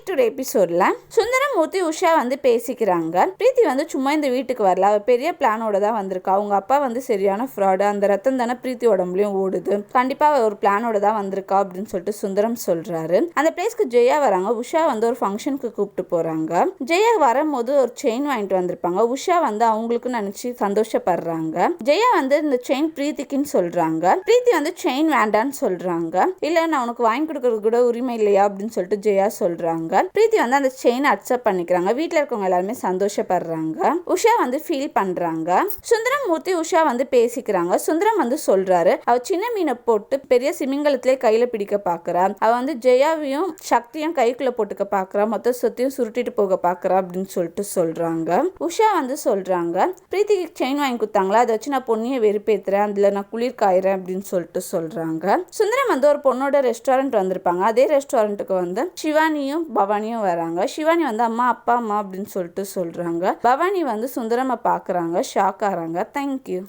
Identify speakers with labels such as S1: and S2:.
S1: இன்னைக்கு டுடே எபிசோட்ல சுந்தரமூர்த்தி உஷா வந்து பேசிக்கிறாங்க. பிரீத்தி வந்து சும்மா இந்த வீட்டுக்கு வரல. அவ பெரிய பிளானோட தான் வந்திருக்கா. அவங்க அப்பா வந்து சரியான ஃப்ராடு அந்த ரத்தம் தானே பிரீத்தி உடம்புலயும் ஓடுது. கண்டிப்பா ஒரு பிளானோட தான் வந்திருக்கா அப்படின்னு சொல்லிட்டு சுந்தரம் சொல்றாரு. அந்த பிளேஸ்க்கு ஜெயா வராங்க. உஷா வந்து ஒரு ஃபங்க்ஷனுக்கு கூப்பிட்டு போறாங்க. ஜெயா வரும்போது ஒரு செயின் வாங்கிட்டு வந்திருப்பாங்க. உஷா வந்து அவங்களுக்கு நினைச்சு சந்தோஷப்படுறாங்க. ஜெயா வந்து இந்த செயின் பிரீத்திக்குன்னு சொல்றாங்க. பிரீத்தி வந்து செயின் வேண்டான்னு சொல்றாங்க. இல்ல நான் உனக்கு வாங்கி கொடுக்கறது கூட உரிமை இல்லையா அப்படின்னு சொல்லிட்டு ஜெயா சொல்றாங்க பிரீத்தி வந்து அந்த செயின் அக்செப்ட் பண்ணிக்கிறாங்க. வீட்ல இருக்கவங்க எல்லாருமே சந்தோஷப்படுறாங்க. உஷா வந்து ஃபீல் பண்றாங்க. சுந்தரம் மூர்த்தி உஷா வந்து பேசிக்கிறாங்க. சுந்தரம் வந்து சொல்றாரு அவ சின்ன மீனை போட்டு பெரிய சிமிங்கலத்திலே கையில பிடிக்க பாக்குறா. அவ வந்து ஜெயாவையும் சக்தியும் கைக்குள்ள போட்டுக்க பாக்குறா. மொத்த சொத்தையும் சுருட்டிட்டு போக பாக்குறா. அப்படின்னு சொல்லிட்டு சொல்றாங்க. உஷா வந்து சொல்றாங்க பிரீத்திக்கு செயின் வாங்கி கொடுத்தாங்களா? அதை வச்சு நான் பொண்ணியை வெறுப்பேத்துறேன். அதுல நான் குளிர் காயிறேன். அப்படின்னு சொல்லிட்டு சொல்றாங்க. சுந்தரம் வந்து ஒரு பொண்ணோட ரெஸ்டாரண்ட் வந்திருப்பாங்க. அதே ரெஸ்டாரண்ட்டுக்கு வந்து சிவானியும் பவானியும் வராங்க. சிவானி வந்து அம்மா அப்பா அம்மா அப்படின்னு சொல்லிட்டு சொல்றாங்க. பவானி வந்து சுந்தரமை பாக்குறாங்க ஷாக் ஆறாங்க தேங்க்யூ